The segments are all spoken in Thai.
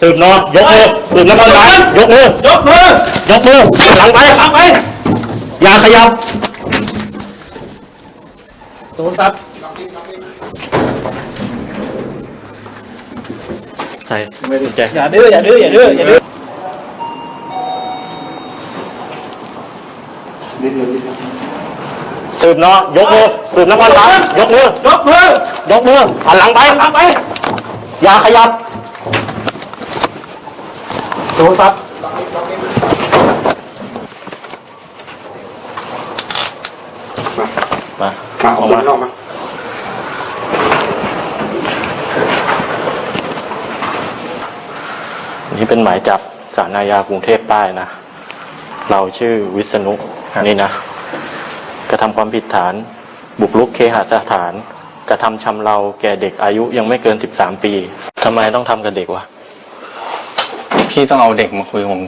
สืบนอนยกมือสืบนครบาลยกมือยกมือยกมือหลังไปหลังไปอย่าขยับโทรศัพท์ใส่ไม่กุญแจอย่าดื้ออย่าดื้ออย่าดื้ออย่าดื้อสืบนอนยกมือสืบนครบาลยกมือยกมือยกมือหันหลังไปหลังไป อย่าขยับโทรศัพท์มามาออกมาออกมานี่เป็นหมายจับสารอาญากรุงเทพใต้นะ เราชื่อวิษณุนี่นะ กระทำความผิดฐาน บุกรุกเคหสถาน กระทำชำเราแก่เด็กอายุยังไม่เกิน13ปีทำไมต้องทำกับเด็กวะพี่ต้องเอาเด็กมาคุยผม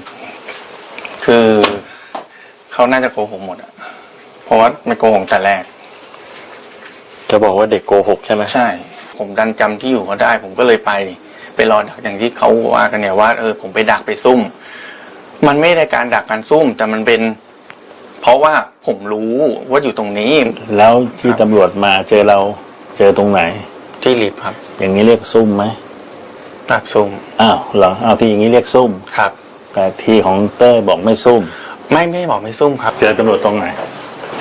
คือเขาน่าจะโกหกหมดอะเพราะว่าไม่โกหกแต่แรก จะบอกว่าเด็กโกหกใช่ไหมใช่ ผมดันจำที่อยู่เขาได้ ผมก็เลยไปไปรอดักอย่างที่เขาว่ากันเนี่ยว่าเออผมไปดักไปซุ่ม มันไม่ได้การดักการซุ่ม แต่มันเป็น เพราะว่าผมรู้ว่าอยู่ตรงนี้ แล้วที่ตำรวจมาเจอเรา เจอตรงไหน ที่ลิฟต์ครับอย่างนี้เรียกซุ่มไหมตับซุ่มอ้าวเหรอเอาที่อย่างนี้เรียกซุ่ม ครับ แต่ที่ของเต้ยบอกไม่ซุ่ม ไม่ไม่บอกไม่ซุ่มครับ เจอตำรวจตรงไหน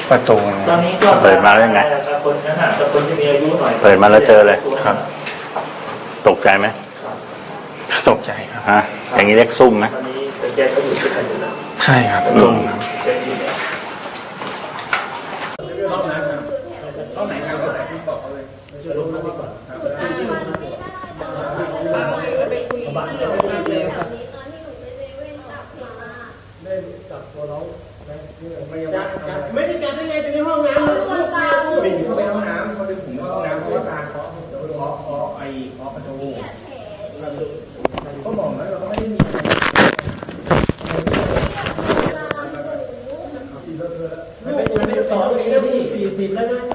ประตู ตอนนี้ก็เปิดมาแล้วยังไงแต่คนนั้นน่ะแต่คนที่มีอายุหน่อยเปิดมาแล้วเจอเลยครับ ตกใจไหมตกใจครับ ฮะ อย่างนี้เรียกซุ่มไหมตอนนี้เป็นแกก็อยู่ที่ไหนอยู่แล้วใช่ครับซุ่มครับ แกอยู่เนี่ย บัติเราไม่เร็นจับหมาได้จับตัวเราไม่จับไม่ได้จับได้ไงถึงในห้องน้ำเลยวิ่เข้าไปห้องน้ำเขาดึงผมเห้องน้ำเพราว่าตาเขาเดี๋ยวเคาะคาไอ้เคาะประตูเขาบอกนะเราก็ไม่ได้มีไม่เป็นไรงนี้แล้วพี่สี่สิบแล้วนะ